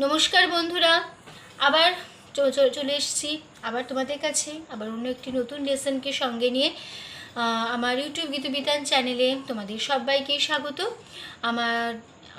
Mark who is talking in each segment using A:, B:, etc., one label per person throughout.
A: নমস্কার বন্ধুরা। আবার চলে এসেছি। আবার তোমাদের কাছে, আবার অন্য একটি নতুন লেসনকে সঙ্গে নিয়ে আমার ইউটিউব গীতবিতান চ্যানেলে তোমাদের সবাইকে স্বাগত। আমার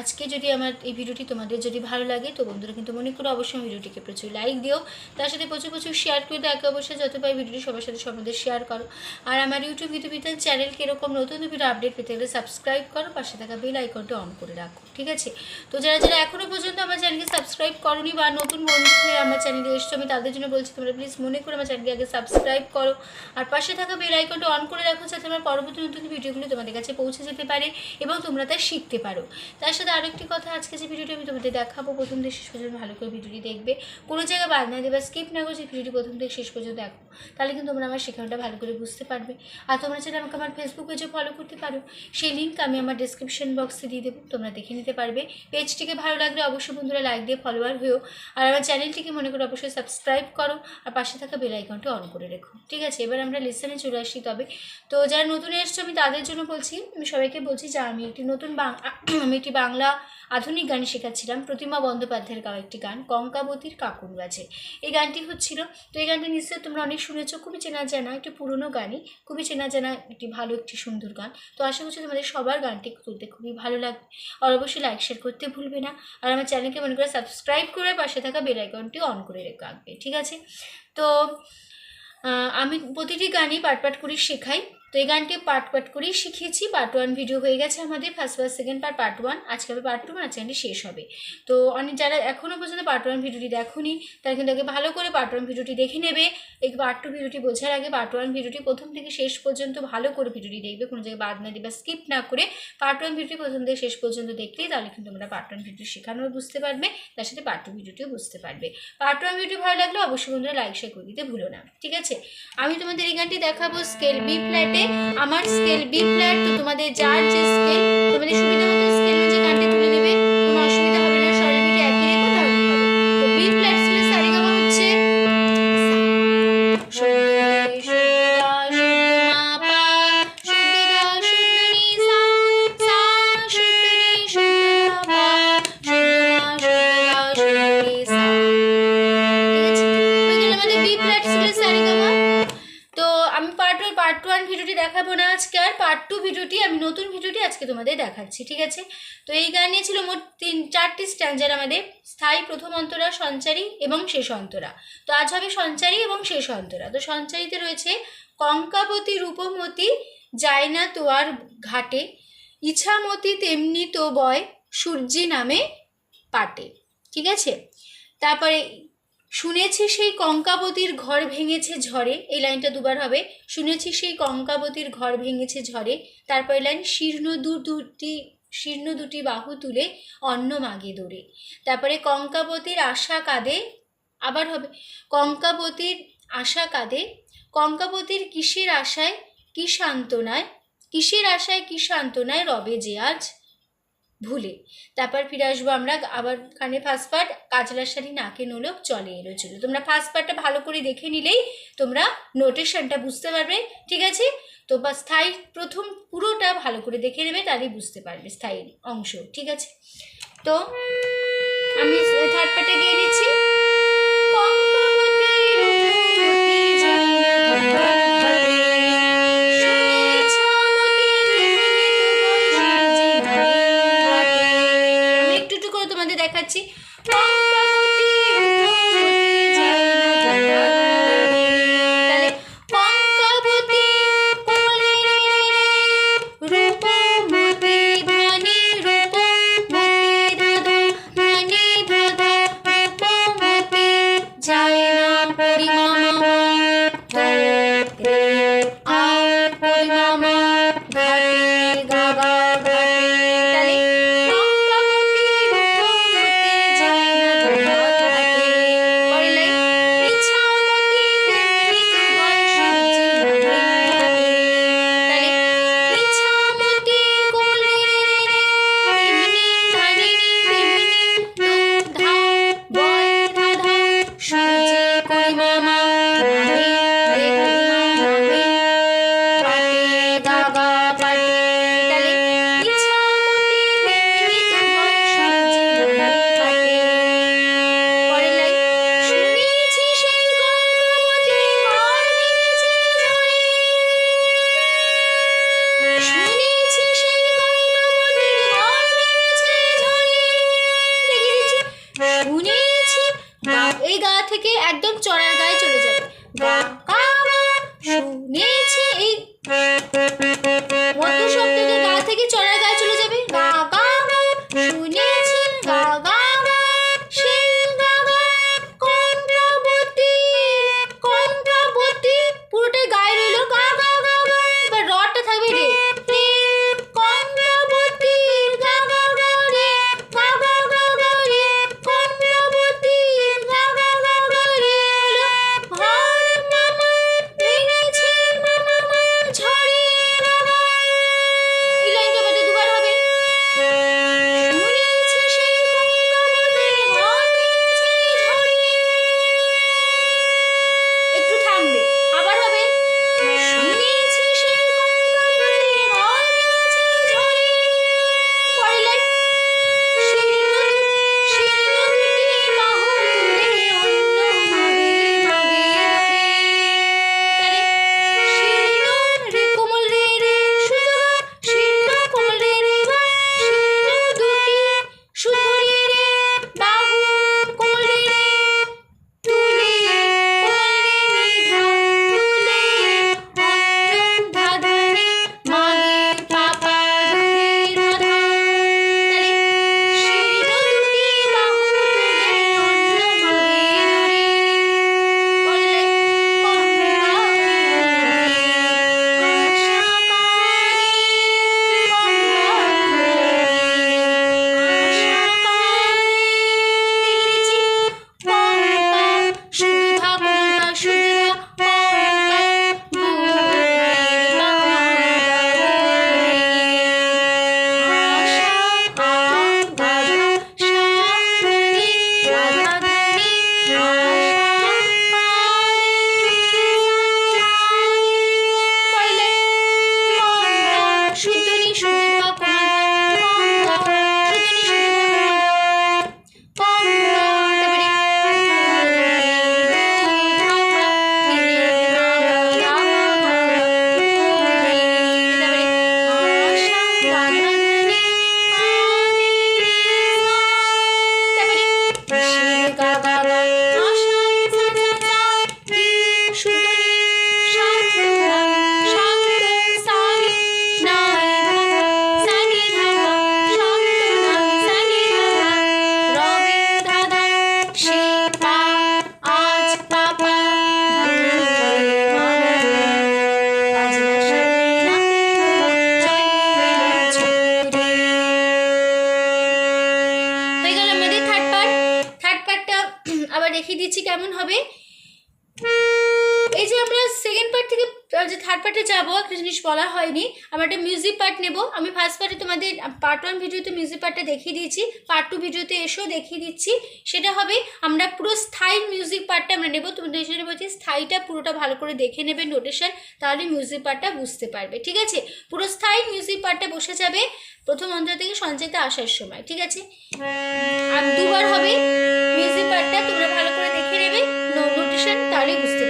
A: আজকে যদি আমার এই ভিডিওটি তোমাদের যদি ভালো লাগে, তো বন্ধুরা কিন্তু মনে করো অবশ্যই ভিডিওটিকে প্রচুর লাইক দিও। তার সাথে প্রচুর প্রচুর শেয়ার করে দাও। অবশ্যই যত পাই ভিডিওটি সবার সাথে সবাদের শেয়ার করো। আর আমার ইউটিউব গীতবিতান চ্যানেলকে এরকম নতুন নতুন ভিডিও আপডেট পেতে গেলে সাবস্ক্রাইব করো, পাশে থাকা বেল আইকনটা অন করে রাখো, ঠিক আছে? তো যারা যারা এখনও পর্যন্ত আমার চ্যানেলকে সাবস্ক্রাইব করনি বা নতুন বন্ধু হয়ে আমার চ্যানেলে এসছো, আমি তাদের জন্য বলছি তোমরা প্লিজ মনে করে আমার চ্যানেলকে আগে সাবস্ক্রাইব করো। আর পাশে থাকা বেল আইকনটা অন করে রাখো, যাতে আমার পরবর্তী নতুন ভিডিওগুলো তোমাদের কাছে পৌঁছে যেতে পারে এবং তোমরা তা শিখতে পারো। তার সাথে আরও একটি কথা, আজকে যে ভিডিওটি আমি তোমাদের দেখাবো, প্রথম থেকে শেষ পর্যন্ত ভালো করে ভিডিওটি দেখবে। কোনো জায়গায় বাদ না দেবে স্কিপ না করে ভিডিওটি প্রথম থেকে শেষ পর্যন্ত দেখো। তাহলে কিন্তু তোমরা আমার শেখানোটা ভালো করে বুঝতে পারবে। আর তোমরা চাইলে আমাকে আমার ফেসবুক পেজে ফলো করতে পারো। সেই লিঙ্ক আমি আমার ডিসক্রিপশন বক্সে দিয়ে দেবো, তোমরা দেখে নিতে পারবে। পেজটিকে ভালো লাগলে অবশ্যই বন্ধুরা লাইক দিয়ে ফলোয়ার হয়েও। আর আমার চ্যানেলটিকে মনে করো অবশ্যই সাবস্ক্রাইব করো। আর পাশে থাকা বেল আইকনটা অন করে রেখো। ঠিক আছে? এবার আমরা লেসনে চলে আসি তবে। তো যারা নতুন এসছো, আমি তাদের জন্য বলছি, আমি সবাইকে বলছি যে আমি একটি নতুন আমি একটি বাংলা আধুনিক গান শেখাচ্ছিলাম। প্রতিমা বন্দ্যোপাধ্যায়ের গাওয়া একটি গান কঙ্কাবতীর কাকুর বাজে। এই গানটি হচ্ছিল, তো এই গানটি নিশ্চয়ই তোমরা অনেক শুনেছো? খুবই চেনা জানা একটি পুরনো গানই, খুবই চেনা জানা একটি ভালো একটি সুন্দর গান। তো আশা করছি তোমাদের সবার গানটি তুলতে খুবই ভালো লাগবে। আর অবশ্যই লাইক শেয়ার করতে ভুলবে না। আর আমার চ্যানেলকে মনে করে সাবস্ক্রাইব করে পাশে থাকা বেল আইকনটি অন করে রেখে রাখবে ঠিক আছে? তো আমি প্রতিটি গানই পাট পাট করে শেখাই। তো এই গানটি পার্ট পার্ট করেই শিখিয়েছি। পার্ট ওয়ান ভিডিও হয়ে গেছে আমাদের first first second part part one আজকে হবে পার্ট টু আর চ্যানেলটি শেষ হবে। তো অনেক যারা এখনও পর্যন্ত পার্ট ওয়ান ভিডিওটি দেখোনি, তারা কিন্তু আগে ভালো করে পার্ট ওয়ান ভিডিওটি দেখে নেবে। এই পার্ট টু ভিডিওটি বোঝার আগে পার্ট ওয়ান ভিডিওটি প্রথম থেকে শেষ পর্যন্ত ভালো করে ভিডিওটি দেখবে। কোনো জায়গায় বাদ না দিবে স্কিপ না করে পার্ট ওয়ান ভিডিওটি প্রথম থেকে শেষ পর্যন্ত দেখলেই তাহলে কিন্তু তোমরা পার্ট ওয়ান ভিডিও শেখানো বুঝতে পারবে, তার সাথে পার্ট টু ভিডিওটিও বুঝতে পারবে। পার্ট ওয়ান ভিডিও ভালো লাগলে অবশ্যই বন্ধুরা লাইক শেয়ার করে দিতে ভুলো না। ঠিক আছে? আমি তোমাদের এই গানটি দেখাবো স্কেল বি ফ্ল্যাটে আমার স্কেল বি ফ্ল্যাট তো তোমাদের যার যে স্কেল তোমাদের সুবিধা মতো স্কেল অনুযায়ী গানটি তুলে নেবে। আজকে তোমাদের দেখাচ্ছি, ঠিক আছে? তো এই গানে ছিল মোট তিন, চারটি স্ট্যান্ডার আমাদের, স্থায়ী প্রথম অন্তরা, সঞ্চারী এবং শেষ অন্তরা। তো আজ হবে সঞ্চারী এবং শেষ অন্তরা। তো সঞ্চারীতে রয়েছে কঙ্কাবতী রূপমতী যায় না তোয়ার ঘাটে, ইছামতি তেমনি তো বয়, সূর্যি নামে পাটে, ঠিক আছে? তারপরে শুনেছি সেই কঙ্কাবতীর ঘর ভেঙেছে ঝড়ে, এই লাইনটা দুবার হবে, শুনেছি সেই কঙ্কাবতীর ঘর ভেঙেছে ঝড়ে, তারপরে লাইন, শীর্ণ দু দুটি, শীর্ণ দুটি বাহু তুলে অন্ন মাগে দৌড়ে তারপরে কঙ্কাবতীর আশা কাঁদে, আবার হবে, কঙ্কাবতীর আশা কাঁদে, কঙ্কাবতীর কিসের আশায় কি সান্ত্বনায়, কিসের আশায় কি সান্ত্বনায় রবে যে আজ? ভুলে। তারপর ফিরে আসব আমরা, আবার কানে ফার্স্ট পার্ট কাজলার শাড়ি নাকে নোলক, চলে এলো চলে। তোমরা ফার্স্ট পার্টটা ভালো করে দেখে নিলেই তোমরা নোটেশনটা বুঝতে পারবে, ঠিক আছে? তো বা স্থায়ী প্রথম পুরোটা ভালো করে দেখে নেবে তাহলেই বুঝতে পারবে স্থায়ী অংশ, ঠিক আছে? তো আমি থার্ড পার্টে গিয়ে নিচ্ছি থেকে একদম চড়ার গায়ে চলে যাবে। শুনেছি। এই দেখিয়ে দিচ্ছি কেমন হবে। এই যে আমরা সেকেন্ড পার্ট থেকে যে থার্ড পার্টে যাব একটা জিনিস বলা হয়নি, আমরা একটা মিউজিক পার্ট নেব। আমি ফার্স্ট পার্টে তোমাদের পার্ট ওয়ান ভিডিওতে মিউজিক পার্টটা দেখিয়ে দিয়েছি পার্ট টু ভিডিওতে এসেও দেখিয়ে দিচ্ছি। সেটা হবে, আমরা পুরো স্থায়ী মিউজিক পার্টটা আমরা নেব। তোমাদের জন্য বলছি, স্থায়ীটা পুরোটা ভালো করে দেখে নেবে নোটেশন তাহলে মিউজিক পার্টটা বুঝতে পারবে, ঠিক আছে? পুরো স্থায়ী মিউজিক পার্টটা বসে যাবে প্রথম অন্তর থেকে সঞ্চয়তে আসার সময়, ঠিক আছে? আর দুবার হবে মিউজিক পার্টটা তোমরা নোটেশন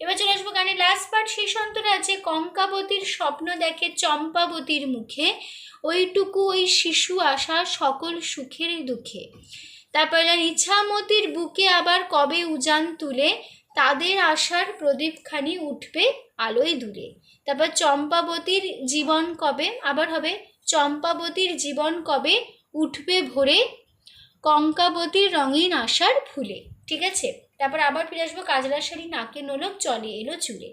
A: এবার চলে আসব গানের লাস্ট পার্ট শেষ অন্তরে আছে কঙ্কাবতীর স্বপ্ন দেখে চম্পাবতীর মুখে, ওইটুকু ওই শিশু আসা সকল সুখের দুঃখে। তারপর ইছামতির বুকে আবার কবে উজান তুলে, তাদের আশার প্রদীপখানি উঠবে আলোয় দূরে। তারপর চম্পাবতীর জীবন কবে, আবার হবে, চম্পাবতীর জীবন কবে উঠবে ভোরে, কঙ্কাবতীর রঙিন আশার ফুলে। ঠিক আছে? তারপর আবার ফিরে আসব কাজলার শাড়ি নাকে নোলক চলে এলো চুলে।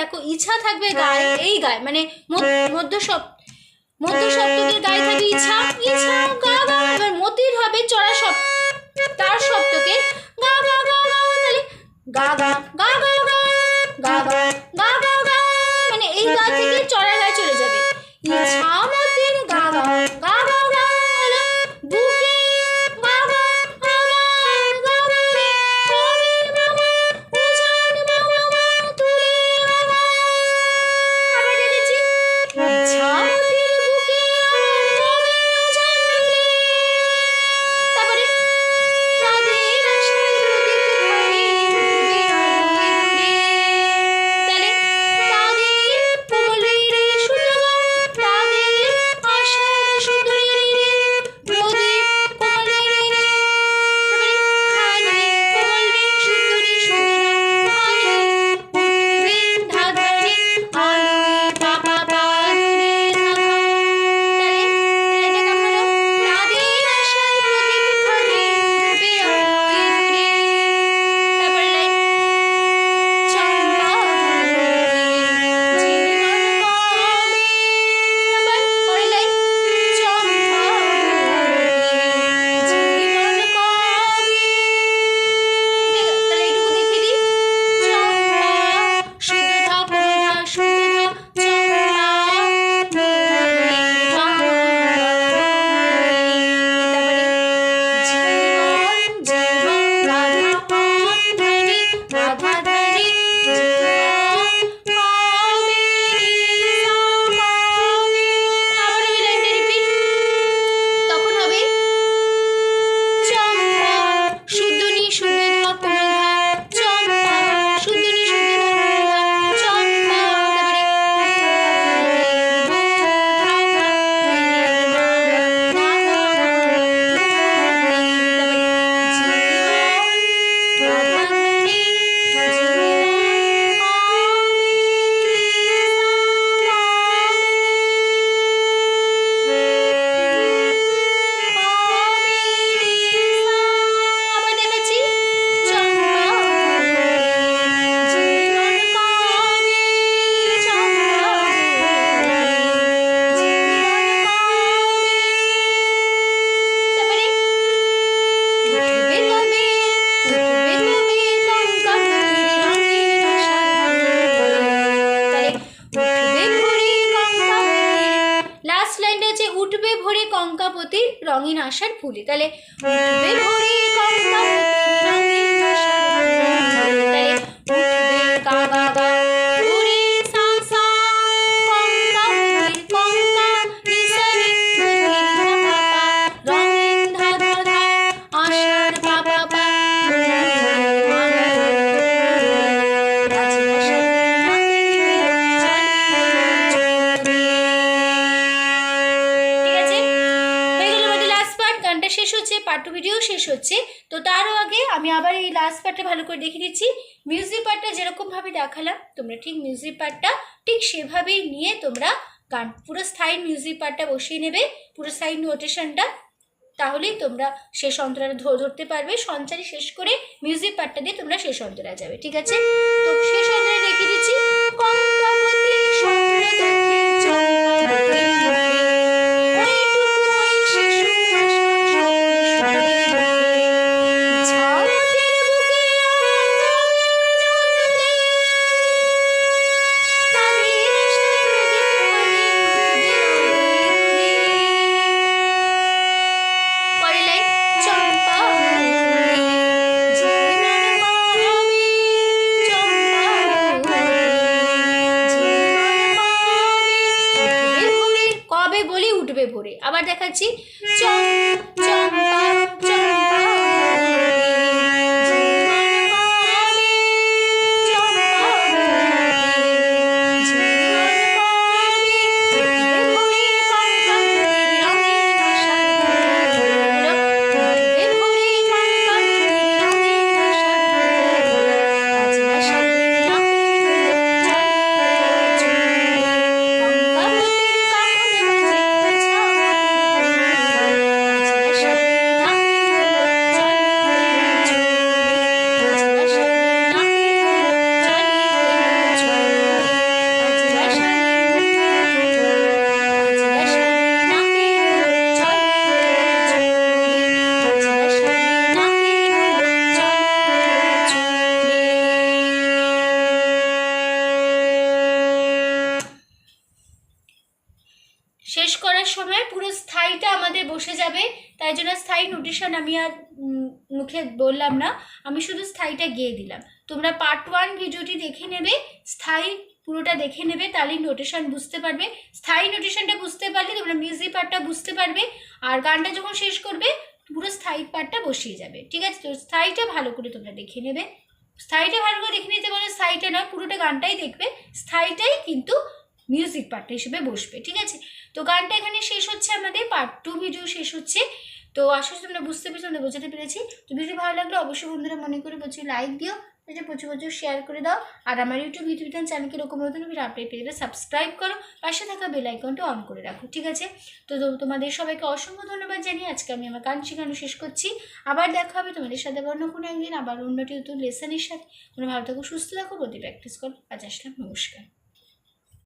A: দেখো ইচ্ছা থাকবে গায়ে এই গায়ে মানে মধ্য সব মধ্য সপ্তকের গায়ে থাকবে ইচ্ছা ইচ্ছা গা গা এবার মতির হবে চড়া সব তার সপ্তকে গা গা গা গা তাহলে গা গা গা গা গা গা। গা গা গা মানে এই গা থেকে উঠবে ভরে কঙ্কাপতির রঙিন আশার ফুলি। তাহলে উঠবে ভরে কঙ্কাপতির রঙিন ভিডিও শেষ হচ্ছে। তো তারও আগে আমি আবার এই লাস্ট পার্টটা ভালো করে দেখে দিচ্ছি মিউজিক পার্টটা যেরকমভাবে দেখালাম, তোমরা ঠিক মিউজিক পার্টটা ঠিক সেভাবেই নিয়ে তোমরা গান, পুরো স্থায়ী মিউজিক পার্টটা বসিয়ে নেবে, পুরো স্থায়ী নোটেশনটা তাহলেই তোমরা শেষ অন্তরা ধরতে পারবে। সঞ্চারী শেষ করে মিউজিক পার্টটা দিয়ে তোমরা শেষ অন্তরা যাবে, ঠিক আছে? তো শেষ অন্তরা দেখিয়ে দিচ্ছি কঙ্কাবতী স্বপ্ন স্থায়ী আমি আর মুখে বললাম না, আমি শুধু স্থায়ীটা গিয়ে দিলাম। তোমরা পার্ট ওয়ান ভিডিওটি দেখে নেবে, স্থায়ী পুরোটা দেখে নেবে, তাহলেই নোটেশন বুঝতে পারবে। স্থায়ী নোটেশনটা বুঝতে পারলে তোমরা মিউজিক পার্টটা বুঝতে পারবে, আর গানটা যখন শেষ করবে, পুরো স্থায়ী পার্টটা বসিয়ে যাবে। ঠিক আছে? তো স্থায়ীটা ভালো করে তোমরা দেখে নেবে। স্থায়ীটা ভালো করে দেখে নিতে বলে স্থায়ীটা নয়, পুরোটা গানটাই দেখবে, স্থায়ীটাই কিন্তু মিউজিক পার্টটা হিসেবে বসবে। ঠিক আছে? তো গানটা এখানে শেষ হচ্ছে আমাদের পার্ট টু ভিডিও শেষ হচ্ছে। তো আশা করি তোমরা বুঝতে পেরেছ তোমরা বোঝাতে পেরেছি। তো ভিডিও ভালো লাগলে অবশ্যই বন্ধুরা মনে করে বলছি লাইক দিও এটা প্রচুর প্রচুর শেয়ার করে দাও। আর আমার ইউটিউব ইউটিউব চ্যানেলকে এরকম নতুন ভিডিও আপডেট পেয়ে সাবস্ক্রাইব করো, পাশে থাকা বেল আইকনটা অন করে রাখো, ঠিক আছে? তো তো তোমাদের সবাইকে অসংখ্য ধন্যবাদ জানিয়ে আজকে আমি আমার গান শেখানো শেষ করছি। আবার দেখা হবে তোমাদের সাথে অন্য কোনো একদিন, আবার অন্যটি নতুন লেসনের সাথে। তোমরা ভালো থাকো, সুস্থ থাকো, প্রতি প্র্যাকটিস করো। আজ আসলাম, নমস্কার।